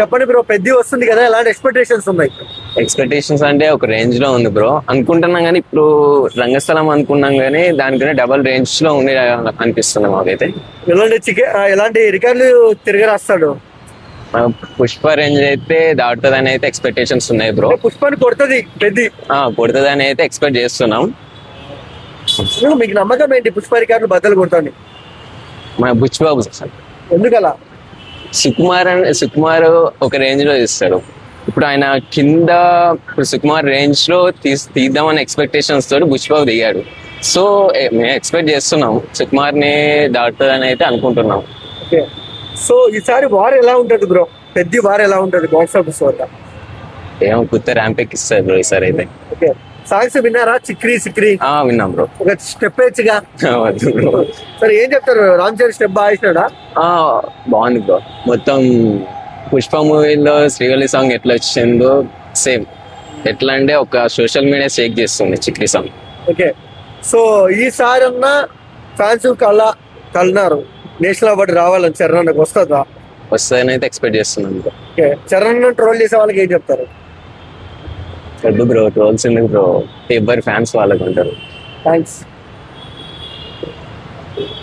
చెప్పండి బ్రో పెద్ద వస్తుంది కదా ఎలాంటి ఎక్స్పెక్టేషన్స్ ఉన్నాయి? ఎక్స్పెక్టేషన్స్ అంటే ఒక రేంజ్లో ఉంది బ్రో. అనుకుంటున్నాం కానీ ఇప్పుడు రంగస్థలం అనుకున్నాం కానీ దానికన్నా డబల్ రేంజ్లో ఉంది అనిపిస్తుంది మాకైతే. ఎలాంటి చికెన్ ఎలాంటి రికార్డులు తిరిగి రాస్తాడు? పుష్ప రేంజ్ అయితే దాటుతుందని అయితే ఎక్స్పెక్టేషన్స్ ఉన్నాయి బ్రో. పుష్పాన్ని కొడుతుంది పెద్ద. కొడుతుందని అయితే ఎక్స్పెక్ట్ చేస్తున్నాం. మీకు నమ్మకం ఏంటి పుష్ప రికార్డులు బద్దలు కొడతాను మన బుచ్చిబాబు ఎందుకలా? సుకుమార్ అని సుకుమార్ ఒక రేంజ్లో ఇస్తాడు ఇప్పుడు ఆయన కింద ఇప్పుడు సుకుమార్ రేంజ్లో తీస్ తీద్దామని ఎక్స్పెక్టేషన్స్ తోటి బుచ్చిబాబు దిగాడు. సో మేము ఎక్స్పెక్ట్ చేస్తున్నాం. సుకుమార్ని దాటుతుందని అయితే అనుకుంటున్నాం. ఓకే. సో ఈసారి వార్ ఎలా ఉంటది బ్రో? పెద్ద వార్ ఎలా ఉంటది బాక్స్ ఆఫీస్ వద్ద? ఏమో కొత్త ర్యాంప్ ఎక్కిస్తారు బ్రో ఈసారి అయితే. ఓకే. సాంగ్స్ విన్నారా? చిక్రీ సిక్రీ ఆ విన్నాం బ్రో. ఒక స్టెప్ వేయచ్చుగా? సరే ఏం చెప్తారు? రామ్ చరణ్ స్టెప్ బాగా బాగుంది బ్రో. మొత్తం పుష్ప మూవీలో శ్రీవల్లి సాంగ్ ఎట్లా వచ్చిందో సేమ్. ఎట్లా అంటే ఒక సోషల్ మీడియా షేక్ చేస్తుంది చిక్రీ సాంగ్. ఓకే. సో ఈసారి అన్న ఫ్యాన్స్ కళ్ళ కలన్నారు నేషనల్ అవార్డు రావాలని చరణ్ వస్తుందా? వస్తుందని అయితే ఎక్స్పెక్ట్ చేస్తున్నాం బ్రో. ఓకే. చరణ్ ట్రోల్ చేసే వాళ్ళకి ఏం చెప్తారు? వద్దు బ్రో ట్రోల్స్ ఎందుకు బ్రో ఎవరి ఫ్యాన్స్ వాళ్ళకు ఉంటారు థ్యాంక్స్